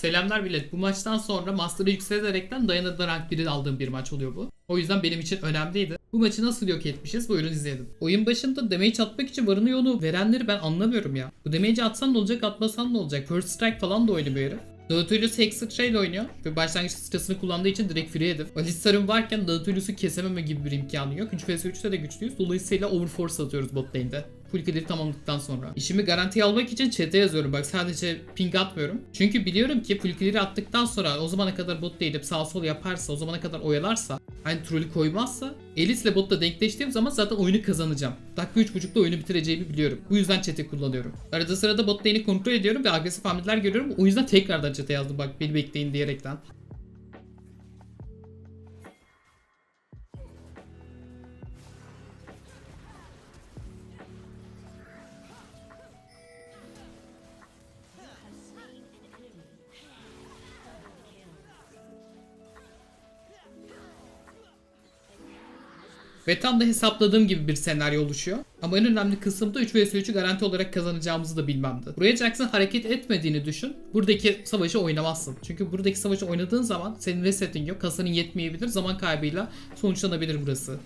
Selamlar millet. Bu maçtan sonra Master'ı yükselerekten dayanıklı rank 1'i aldığım bir maç oluyor bu. O yüzden benim için önemliydi. Bu maçı nasıl yok etmişiz? Buyurun izleyelim. Oyun başında damage atmak için varını yoğunu verenleri ben anlamıyorum ya. Bu damage'i atsan ne olacak atmasan ne olacak? First strike falan da oynamıyor herif. Dağıtülüs Hexed Trade oynuyor ve başlangıç sırasını kullandığı için direkt free hedef. Alistar'ın varken Dağıtülüs'ü kesememe gibi bir imkanı yok. 3 vs 3'te de güçlüyüz. Dolayısıyla overforce atıyoruz bot lane'de. Full clear tamamladıktan sonra. İşimi garantiye almak için chat'e yazıyorum. Bak sadece ping atmıyorum. Çünkü biliyorum ki full clear attıktan sonra o zamana kadar bot lane'de sağ sol yaparsa, o zamana kadar oyalarsa, hani trollü koymazsa Elis'le botla denkleştiğim zaman zaten oyunu kazanacağım. Dakika 3.5'da oyunu bitireceğimi biliyorum. Bu yüzden chat'i kullanıyorum. Arada sırada bot lane'i kontrol ediyorum ve agresif hamleler görüyorum. O yüzden tekrardan chat'e yazdım bak beni bekleyin diyerekten. Ve tam da hesapladığım gibi bir senaryo oluşuyor. Ama en önemli kısım da 3 vs 3'ü garanti olarak kazanacağımızı da bilmemdi. Buraya Jackson hareket etmediğini düşün. Buradaki savaşı oynamazsın. Çünkü buradaki savaşı oynadığın zaman senin resetin yok. Kasanın yetmeyebilir. Zaman kaybıyla sonuçlanabilir burası.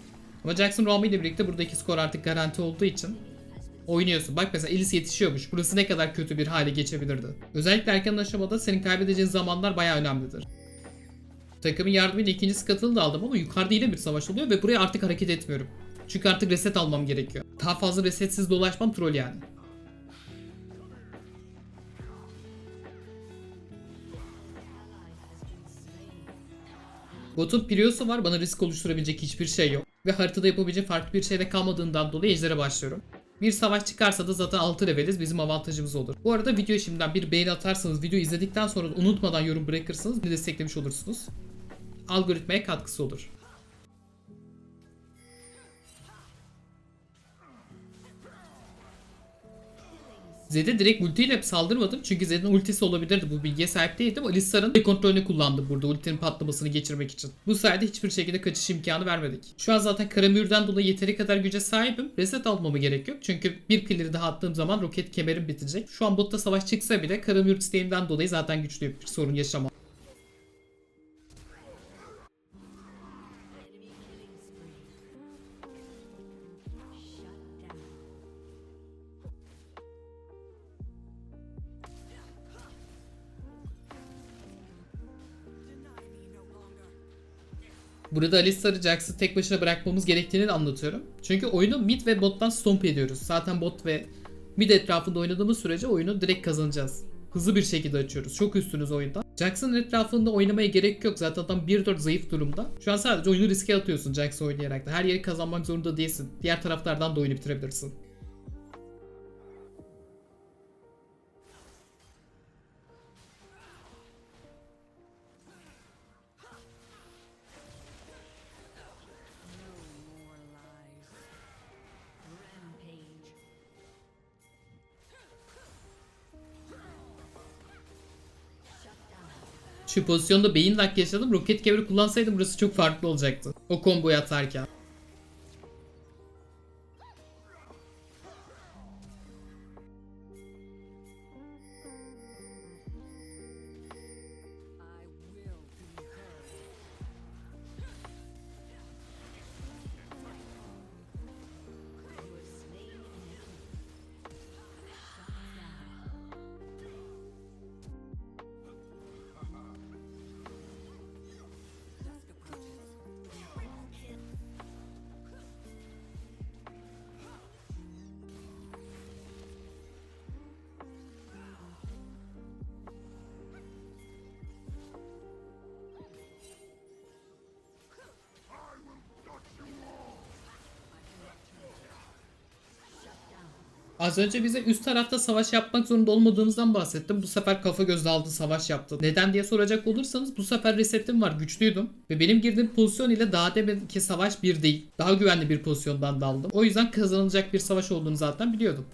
Ama Jackson Romy ile birlikte buradaki skor artık garanti olduğu için oynuyorsun. Bak mesela Elis yetişiyormuş. Burası ne kadar kötü bir hale geçebilirdi. Özellikle erken aşamada senin kaybedeceğin zamanlar bayağı önemlidir. Takımın yardımıyla ikincisi katıldı aldım ama yukarıda yine bir savaş oluyor ve buraya artık hareket etmiyorum. Çünkü artık reset almam gerekiyor. Daha fazla resetsiz dolaşmam troll yani. Botun Prius'u var. Bana risk oluşturabilecek hiçbir şey yok. Ve haritada yapabileceğim farklı bir şey de kalmadığından dolayı ejdere başlıyorum. Bir savaş çıkarsa da zaten 6 leveliz bizim avantajımız olur. Bu arada video şimdiden bir beğeni atarsanız video izledikten sonra da unutmadan yorum bırakırsanız beni desteklemiş olursunuz. Algoritmaya katkısı olur. Zed'e direkt ultiyle saldırmadım çünkü Zed'in ultisi olabilirdi bu bilgiye sahip değildim. Alistar'ın kontrolünü kullandım burada ultinin patlamasını geçirmek için. Bu sayede hiçbir şekilde kaçış imkanı vermedik. Şu an zaten Karamür'den dolayı yeteri kadar güce sahibim. Reset almama gerek yok çünkü bir clear'i daha attığım zaman roket kemerim bitecek. Şu an botta savaş çıksa bile Karamür isteğimden dolayı zaten güçlüyüm. Bir sorun yaşamam. Burada Alistar'ı Jax'ı tek başına bırakmamız gerektiğini de anlatıyorum. Çünkü oyunu mid ve bottan stomp ediyoruz. Zaten bot ve mid etrafında oynadığımız sürece oyunu direkt kazanacağız. Hızlı bir şekilde açıyoruz. Çok üstünüz oyunda. Jackson'ın etrafında oynamaya gerek yok. Zaten adam 1-4 zayıf durumda. Şu an sadece oyunu riske atıyorsun Jackson oynayarak da. Her yeri kazanmak zorunda değilsin. Diğer taraflardan da oyunu bitirebilirsin. Şu pozisyonda beyin lag yaşadım. Roket keveri kullansaydım burası çok farklı olacaktı. O komboyu atarken. Az önce bize üst tarafta savaş yapmak zorunda olmadığımızdan bahsettim. Bu sefer kafa göz aldı savaş yaptı. Neden diye soracak olursanız bu sefer resetim var güçlüydüm. Ve benim girdiğim pozisyon ile daha deminki savaş bir değil. Daha güvenli bir pozisyondan daldım. O yüzden kazanılacak bir savaş olduğunu zaten biliyordum.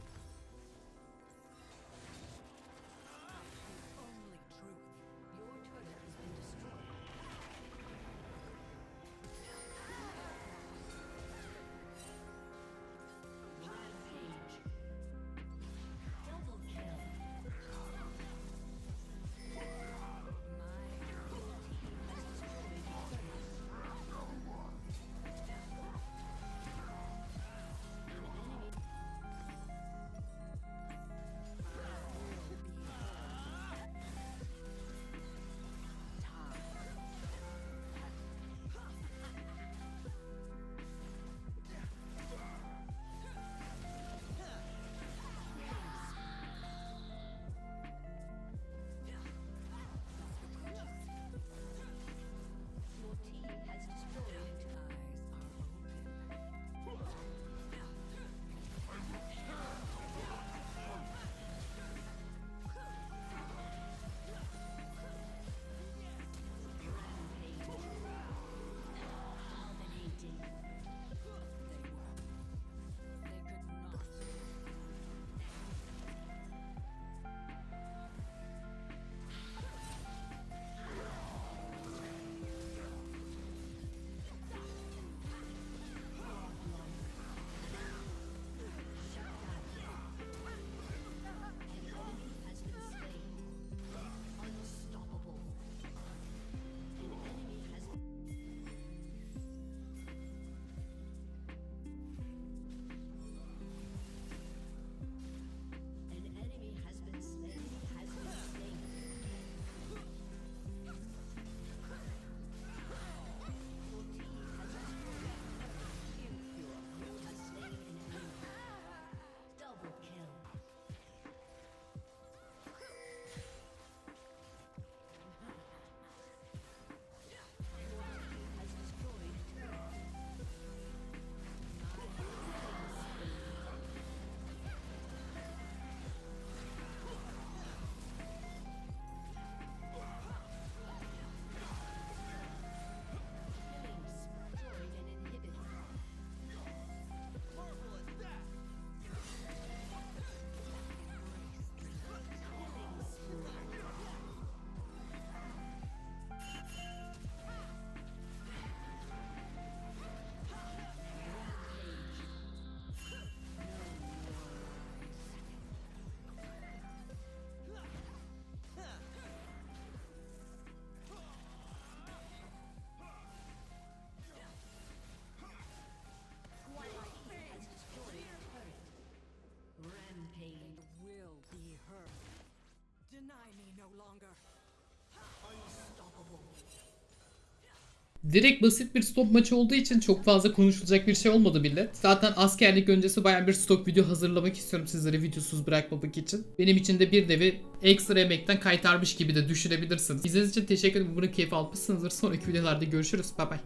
Direkt basit bir stop maçı olduğu için çok fazla konuşulacak bir şey olmadı millet. Zaten askerlik öncesi bayağı bir stok video hazırlamak istiyorum sizlere videosuz bırakmamak için. Benim için de bir nevi ekstra emekten kaytarmış gibi de düşünebilirsiniz. İzlediğiniz için teşekkür ederim. Umarım keyif almışsınızdır. Sonraki videolarda görüşürüz. Bay bay.